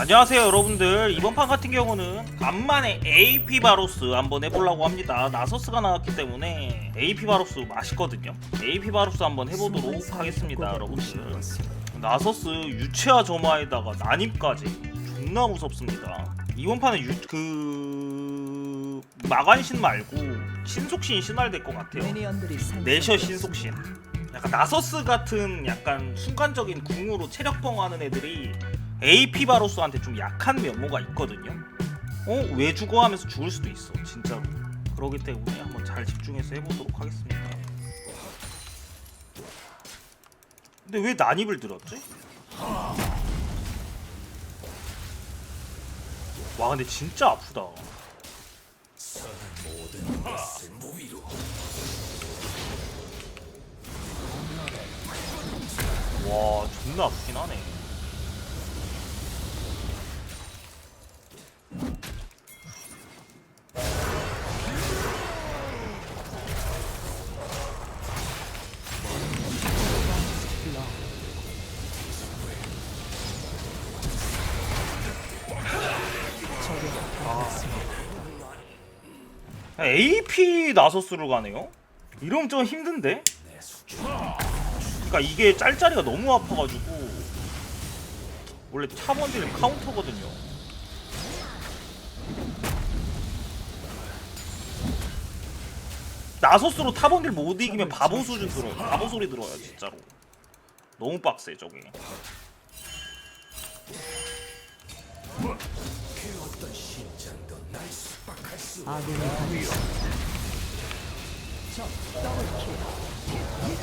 안녕하세요 여러분들. 이번 판 같은 경우는 간만에 AP 바로스 한번 해보려고 합니다. 나서스가 나왔기 때문에 AP 바로스 맛있거든요. AP 바로스 한번 해보도록 하겠습니다 여러분들. 나서스 유채화 점화에다가 난입까지 존나 무섭습니다. 이번 판은 유, 그... 마관신 말고 신속신 신화를 될것 같아요. 내셔 신속신. 약간 나서스 같은 약간 순간적인 궁으로 체력 뻥하는 애들이 AP 바로스한테 좀 약한 면모가 있거든요. 어? 왜 죽어 하면서 죽을 수도 있어. 진짜로. 그러기 때문에 한번 잘 집중해서 해보도록 하겠습니다. 근데 왜 난입을 들었지? 와 근데 진짜 아프다. 와 존나 아프긴 하네. AP 나서스로 가네요? 이러면 좀 힘든데? 그러니까 이게 짤짤이가 너무 아파가지고 원래 차번딜 카운터거든요. 나서스로 타번딜 못 이기면 바보 수준 들어요. 바보 소리 들어요 진짜로. 너무 빡세 저게. 아군이 당했습니다. 적 더블킬.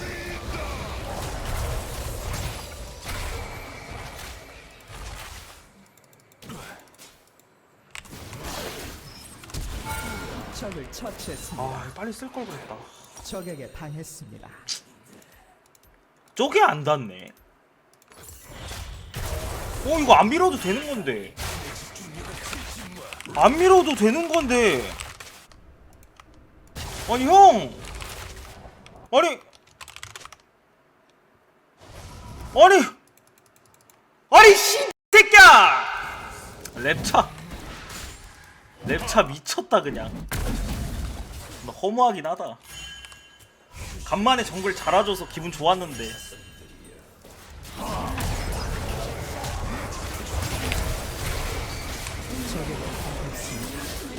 적을 처치했습니다. 아 빨리 쓸 걸 그랬다. 적에게 당했습니다. 저게 안 닿네. 어 이거 안 밀어도 되는 건데. 안 밀어도 되는 건데. 아니 형. 아니. 아니. 아니 씨 새끼야. 랩차. 랩차 미쳤다 그냥. 나 허무하긴 하다. 간만에 정글 잘해줘서 기분 좋았는데 적에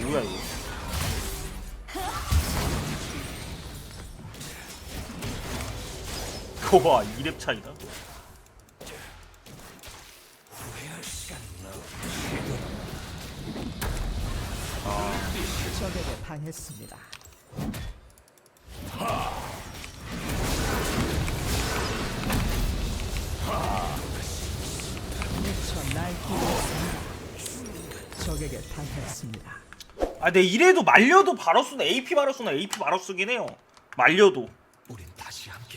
뭐야 이거 봐 2렙 차이다 적에게 당했습니다. 적에게 당했습니다. 아 근데 이래도 말려도 바로스는 AP 바로스는 AP 바로스긴 해요. 말려도.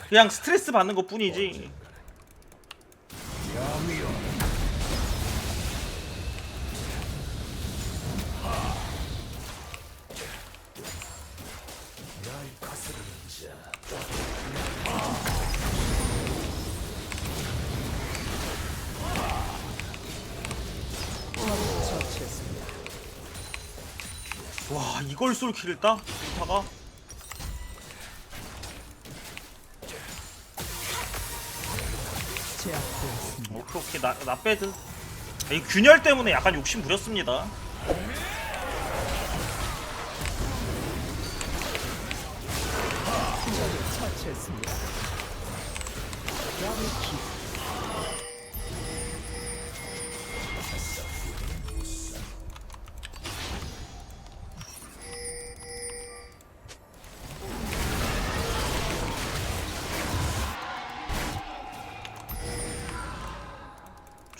그냥 스트레스 받는 것 뿐이지 와 이걸 솔킬을 따? 타가. 오케이 오케이 나, 나 빼드 이 균열 때문에 약간 욕심 부렸습니다 처치했습니다.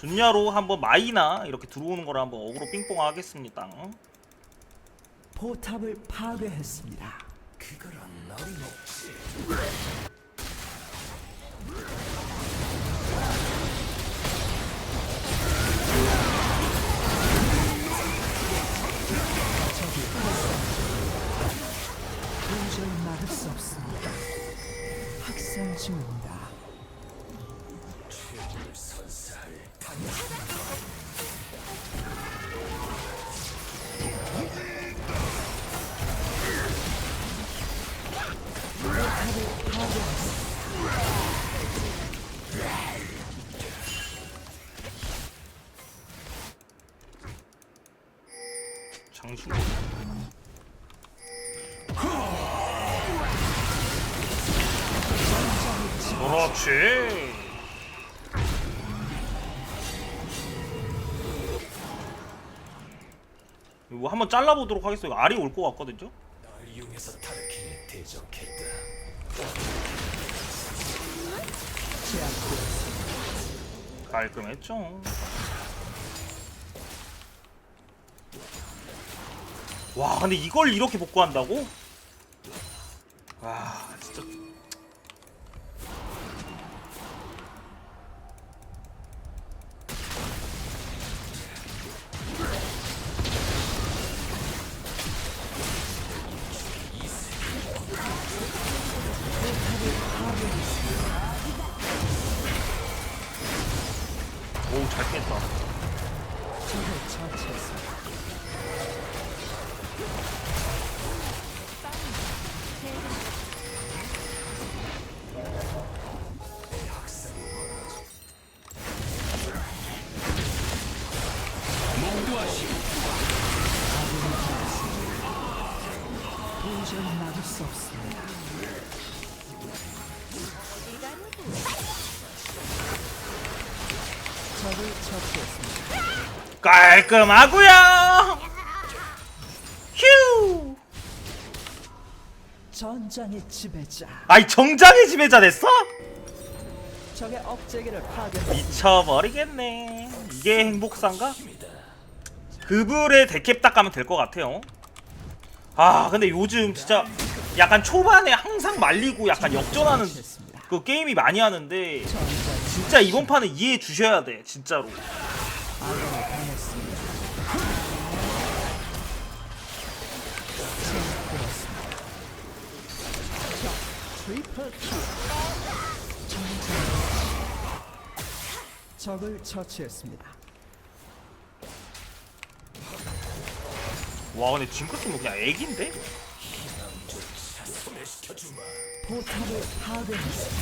준야로 한번 마이나 이렇게 들어오는 거를 한번 어그로 삥뽕 하겠습니다 포탑을 파괴했습니다. 적이 그렇지 이거 한번 잘라보도록 하겠어요 알이 올 것 같거든요 널 이용해서 타르킨에 대적했다. 깔끔했죠. 와, 근데 이걸 이렇게 복구한다고? 와, 진짜. 깔끔하고요. 휴. 전장의 지배자. 아이 정장의 지배자 됐어? 적의 억제기를 파괴했습니다. 미쳐버리겠네. 이게 행복상가? 그불에 데캡 닦으면 될 것 같아요. 아 근데 요즘 진짜 약간 초반에 항상 말리고 약간 역전하는. 그 게임이 많이 하는데 진짜 이번 판은 이해해 주셔야 돼 진짜로. 적 적을 처치했습니다. 와 근데 징크스 뭐 그냥 애기인데? 포탑을 파괴했습니다.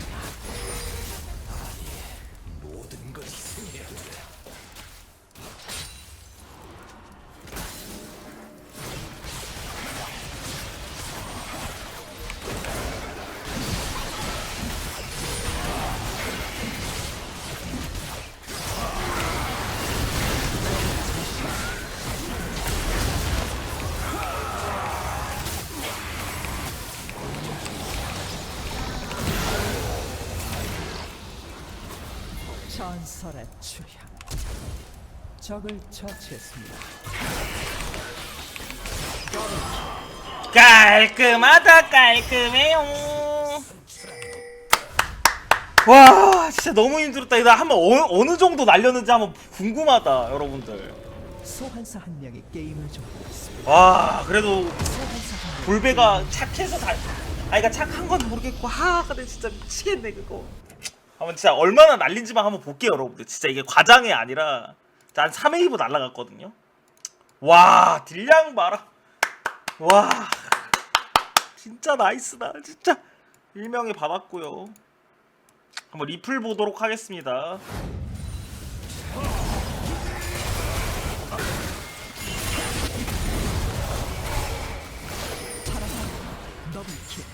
전설의 출현. 적을 처치했습니다. 깔끔하다 깔끔해요. 와 진짜 너무 힘들었다. 이거 한번 어, 어느 정도 날렸는지 한번 궁금하다 여러분들. 소환사 한 명이 게임을 와 그래도. 볼베가 착해서 다. 아 이가 착한 건 모르겠고 하 근데 진짜 미치겠네 그거. 한번 진짜 얼마나 날린지만 한번 볼게요 여러분들. 진짜 이게 과장이 아니라 한 3웨이브 날라갔거든요. 와 딜량 봐라. 와 진짜 나이스다 진짜 일명에 받았고요. 한번 리플 보도록 하겠습니다.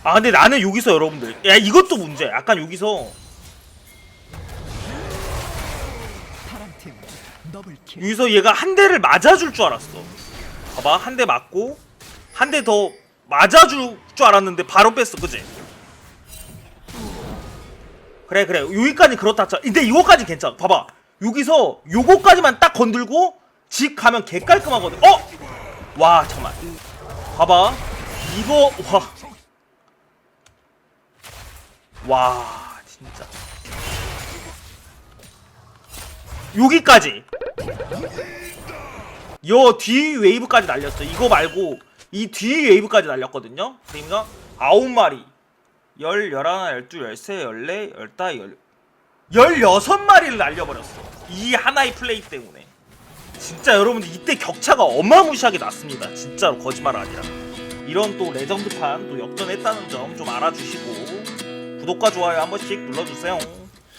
아 근데 나는 여기서 여러분들 야 이것도 문제 약간 여기서 여기서 얘가 한 대를 맞아줄 줄 알았어. 봐봐 한 대 맞고 한 대 더 맞아줄 줄 알았는데 바로 뺐어 그지? 그래 그래. 여기까지 그렇다 쳐. 근데 이거까지 괜찮아. 봐봐. 여기서 요거까지만 딱 건들고 집 가면 개 깔끔하거든. 어? 와 잠깐만. 봐봐. 이거 와. 와 진짜 여기까지 요 뒤 웨이브까지 날렸어 이거 말고 이 뒤 웨이브까지 날렸거든요 그러니까 아홉 마리 열, 열하나, 열두, 열세, 열네, 열다, 열 열여섯 마리를 날려버렸어 이 하나의 플레이 때문에 진짜 여러분들 이때 격차가 어마무시하게 났습니다. 진짜로 거짓말 아니라. 이런 또 레전드판 또 역전했다는 점 좀 알아주시고 구독과 좋아요 한 번씩 눌러주세요.